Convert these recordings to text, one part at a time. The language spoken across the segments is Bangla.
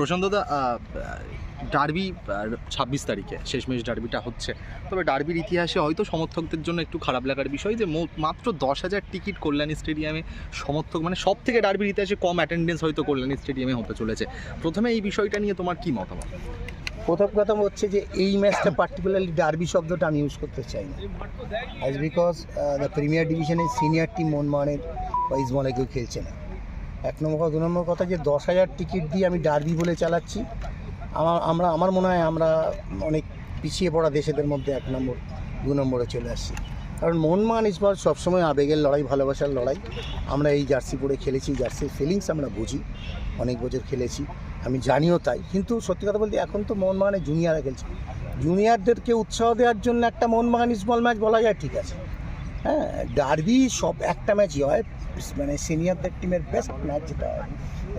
প্রশান্তদা ডার্বি ছাব্বিশ তারিখে, শেষমেশ ডার্বিটা হচ্ছে। তবে ডার্বির ইতিহাসে হয়তো সমর্থকদের জন্য একটু খারাপ লাগার বিষয় যে মাত্র দশ হাজার টিকিট কল্যাণী স্টেডিয়ামে সমর্থক মানে সব থেকে ডার্বির ইতিহাসে কম অ্যাটেন্ডেন্স হয়তো কল্যাণী স্টেডিয়ামে হতে চলেছে। প্রথমে এই বিষয়টা নিয়ে তোমার কী মতামত? প্রথম কথা হচ্ছে যে, এই ম্যাচটা পার্টিকুলারলি ডার্বি শব্দটা আমি ইউজ করতে চাই না। অ্যাজ বিকজ দ্য প্রিমিয়ার ডিভিশনের সিনিয়র টিম মনমানের বা ইজমলে কেউ খেলছে না। এক নম্বর কথা, দু নম্বর কথা যে দশ হাজার টিকিট দিয়ে আমি ডার্বি বলে চালাচ্ছি, আমার, আমরা, আমার মনে হয় আমরা অনেক পিছিয়ে পড়া দেশেদের মধ্যে এক নম্বর, দু নম্বরে চলে আসছি। কারণ মনমান ইসবার সবসময় আবেগের লড়াই, ভালোবাসার লড়াই। আমরা এই জার্সি পরে খেলেছি, জার্সির ফিলিংস আমরা বুঝি, অনেক বছর খেলেছি, আমি জানিও তাই। কিন্তু সত্যি কথা বলতে এখন তো মোহনবাগানে জুনিয়ররা খেলছে। জুনিয়রদেরকে উৎসাহ দেওয়ার জন্য একটা মোহনবাগান স্মল ম্যাচ বলা যায়, ঠিক আছে। হ্যাঁ ডার্বি সব একটা ম্যাচই হয়। মানে সিনিয়রদের টিমের বেস্ট ম্যাচ যেটা হয়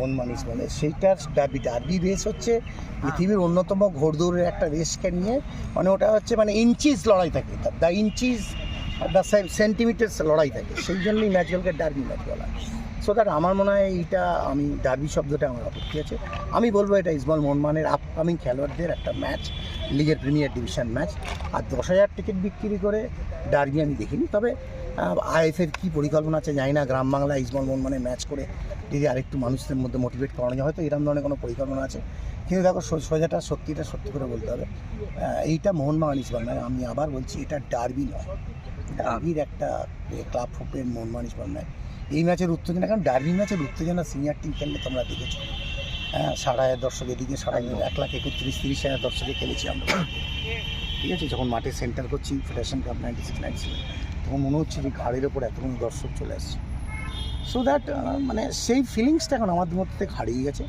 ওন মানিস মানে সেইটার ডার্বি ডার্বি রেস হচ্ছে পৃথিবীর অন্যতম ঘোড়দৌড়ের একটা রেসকে নিয়ে। মানে ওটা হচ্ছে মানে ইঞ্চিস লড়াই থাকে। দ্য ইঞ্চিস দ্য সেন্টিমিটার্স লড়াই থাকে। সেই জন্যই ম্যাচগুলোকে ডার্বি ম্যাচ বলা সো দ্যাট আমার মনে হয় এইটা আমি ডার্বি শব্দটা আমার আপত্তি আছে। আমি বলব এটা ইসবল মোহনমানের আপকামিং খেলোয়াড়দের একটা ম্যাচ লিগের প্রিমিয়ার ডিভিশন ম্যাচ আর দশ হাজার টিকিট বিক্রি করে ডার্বি আমি দেখিনি। তবে আইএফের কী পরিকল্পনা আছে জানি না। গ্রাম বাংলা ইসবল মোহনমানের ম্যাচ করে যদি আরেকটু মানুষদের মধ্যে মোটিভেট করানো যায়। হয়তো এরকম ধরনের কোনো পরিকল্পনা আছে। কিন্তু দেখো সোজাটা সত্যিটা সত্যি করে বলতে হবে। এইটা মোহনবাগান ইসবল নয় আমি আবার বলছি, এটা ডার্বি নয়। ডার্বির একটা ক্লাব ফুটবল মোহনবাগান ইসবল নয় এই ম্যাচের উত্তেজনা, কারণ ডার্বি ম্যাচের উত্তেজনা সিনিয়র টিম খেললে তোমরা দেখেছ। হ্যাঁ সাড়ে হাজার দর্শক এদিকে, সাড়ে এক লাখ একত্রিশ, তিরিশ হাজার দর্শকে খেলেছি আমরা। ঠিক আছে, যখন মাঠে সেন্টার করছি federation cup ninety six ninety seven তখন মনে হচ্ছে যে ঘাড়ের ওপর এতক্ষণ দর্শক চলে আসছে। সো দ্যাট মানে সেই ফিলিংসটা এখন আমাদের মধ্যে হারিয়ে গেছে।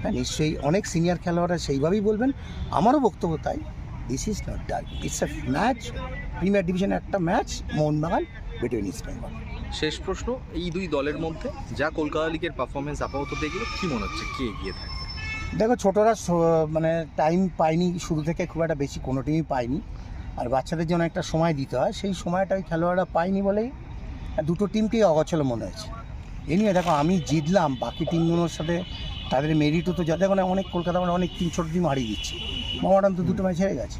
হ্যাঁ নিশ্চয়ই অনেক সিনিয়র খেলোয়াড়রা সেইভাবেই বলবেন। আমারও বক্তব্য তাই this is not dark it's a match premier ডিভিশনের একটা ম্যাচ মোহনবাগান বিটুইন ইস্ট বেঙ্গল শেষ প্রশ্ন, এই দুই দলের মধ্যে যা কলকাতা লিগের পারফরমেন্স আপাতত দেখলে কি মনে হচ্ছে, কে এগিয়ে থাকবে? দেখো, ছোটরা মানে টাইম পায়নি, শুরু থেকে খুব একটা বেশি কোনো টিমই পায়নি। আর বাচ্চাদের জন্য একটা সময় দিতে হয়, সেই সময়টা ওই খেলোয়াড়রা পায়নি বলেই দুটো টিমকেই অগোছল মনে হয়েছে। এ নিয়ে দেখো, আমি জিতলাম, বাকি টিমগুলোর সাথে তাদের মেরিটও তো যাতে মানে অনেক কলকাতা মানে অনেক টিম ছোটো টিম হারিয়ে দিচ্ছে। মোহামেডান তো দুটো ম্যাচ হেরে গেছে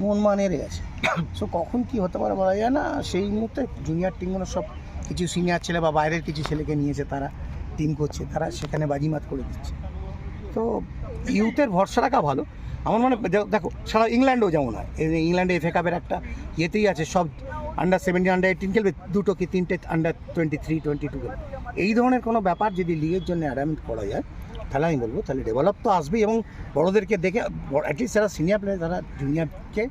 মোহনমান হেরে গেছে। সো কখন কি হতে পারে বলা যায় না, সেই মুহূর্তে জুনিয়র টিমগুলো সব কিছু সিনিয়র ছেলে বা বাইরের কিছু ছেলেকে নিয়েছে, তারা টিম করছে, তারা সেখানে বাজিমাত করে দিচ্ছে। তো ইউথের ভরসা রাখা ভালো? আমার মনে দেখো সারা ইংল্যান্ডেও যেমন হয়। ইংল্যান্ডে এফএ কাপের একটা ইয়েতেই আছে, সব আন্ডার সেভেন্টিন আন্ডার এইটিন খেলবে, দুটো কি তিনটে under twenty three twenty two খেলবে। এই ধরনের কোনো ব্যাপার যদি লিগের জন্য অ্যারেঞ্জ করা যায়, তাহলে আমি বলব, তাহলে ডেভেলপ তো আসবেই এবং বড়োদেরকে দেখে অ্যাটলিস্ট যারা সিনিয়র প্লেয়ার তারা জুনিয়রকে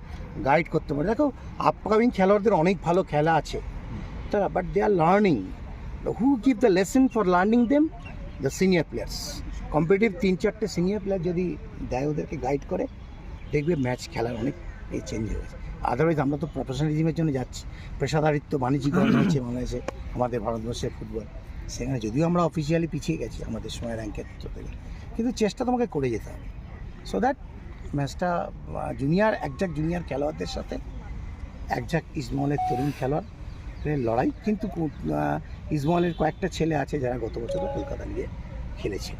গাইড করতে পারে। দেখো আপকামিং খেলোয়াড়দের অনেক ভালো খেলা আছে। তারা but they are learning who give the lesson for learning them the senior players competitive তিন চারটে সিনিয়র প্লেয়ার যদি দেয় ওদেরকে গাইড করে দেখবে ম্যাচ খেলার অনেক এ চেঞ্জ হয়ে গেছে। আদারওয়াইজ আমরা তো প্রফেশনালিজমের জন্য যাচ্ছি। পেশাদারিত্ব বাণিজ্যিকরণ হয়েছে বাংলাদেশে আমাদের ভারতবর্ষের ফুটবল সেখানে যদিও আমরা অফিসিয়ালি পিছিয়ে গেছি আমাদের সময় র্যাঙ্কের গেলে কিন্তু চেষ্টা তোমাকে করে যেতে হবে। সো দ্যাট ম্যাচটা জুনিয়র একজাক জুনিয়র খেলোয়াড়দের সাথে একজাক ইসমলের তরুণ খেলোয়াড়ের লড়াই কিন্তু ইসমলের কয়েকটা ছেলে আছে যারা গত বছর কলকাতা নিয়ে খেলেছে